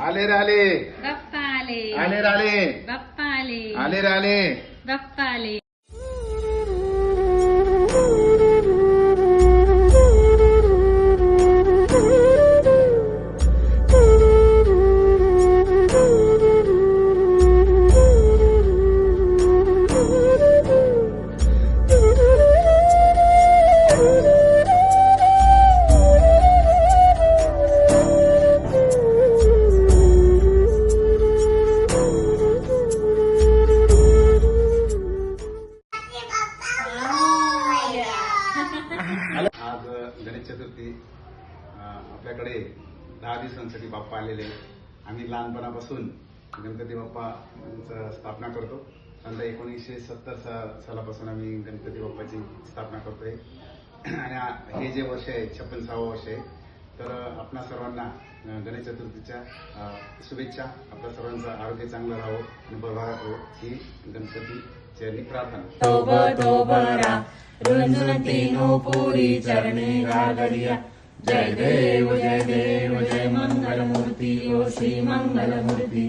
आले राले बाप्पा आले. आले राले बाप्पा आले. आले राले बाप्पा आले. गणेश आपल्याकडे दहा दिवसांसाठी बाप्पा आलेले आहेत. आम्ही लहानपणापासून गणपती बाप्पाचं स्थापना करतो समजा एकोणीसशे सत्तर सा- सालापासून आम्ही गणपती बाप्पाची स्थापना करतोय आणि हे जे वर्ष आहे छप्पन सहावं वर्ष आहे तर आपणा सर्वांना गणेश चतुर्थीच्या शुभेच्छा. आपल्या सर्वांचं आरोग्य चांगलं राहो आणि बरं राहो ही गणपती चरणी प्रार्थना. तीनो पुरी चरणी गागरिया जय देव जय देव जय मंगलमूर्ती ओ श्री मंगलमूर्ती.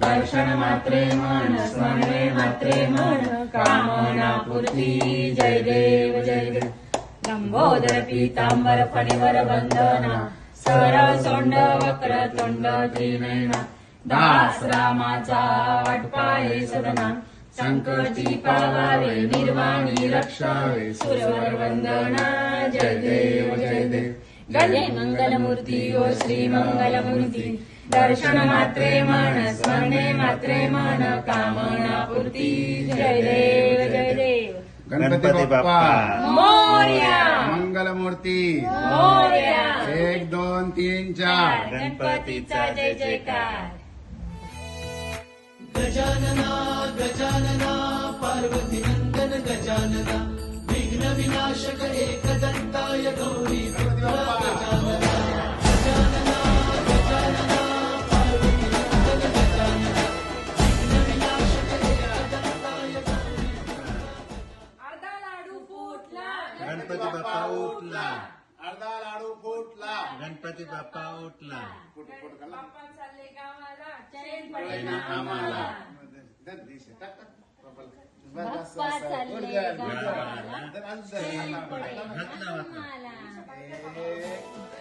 दर्शन मात्रे मन स्मरणे मात्रे मन. कामना पूर्ती जय देव जय देव. लंबोदर पीतांबर फणीवर बंधना सरळ सोंड वक्र तोंड त्रिनयना दास रामाचा वाटपाये सदना संकटी पावावे निर्वाणी रक्षावे सुरवर वंदना जय देव जय देव. गले मंगलमूर्ती ओ श्री मंगलमूर्ती दर्शन मात्रे मन स्मरणे मात्रे मन कामना पूर्ती जय देव जय देव. गणपती बाप्पा. मोर्या. मंगलमूर्ती. मोर्या. एक दोन तीन चार. गणपतीचा जय जयकार. गजानना गजानना पार्वती नंदन गजानना विघ्न विनाशक एकदंताय गौरी गणपती बाप्पा उठला. अर्धा लाडू फुटला. गणपती बाप्पा उठला. बाप्पा चालले गावाला. चैन आम्हाला. बाप्पा चालले गावाला. घातला. दोन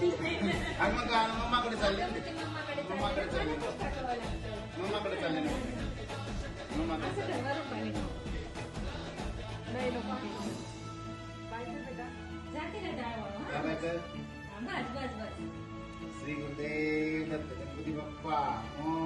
आणि मग मम्माकडे चालले. मम्माकडे चालले मम्माकडे चालले मम्माकडे चालले श्री गुरुदेव दत्त गणपती बाप्पा. हो.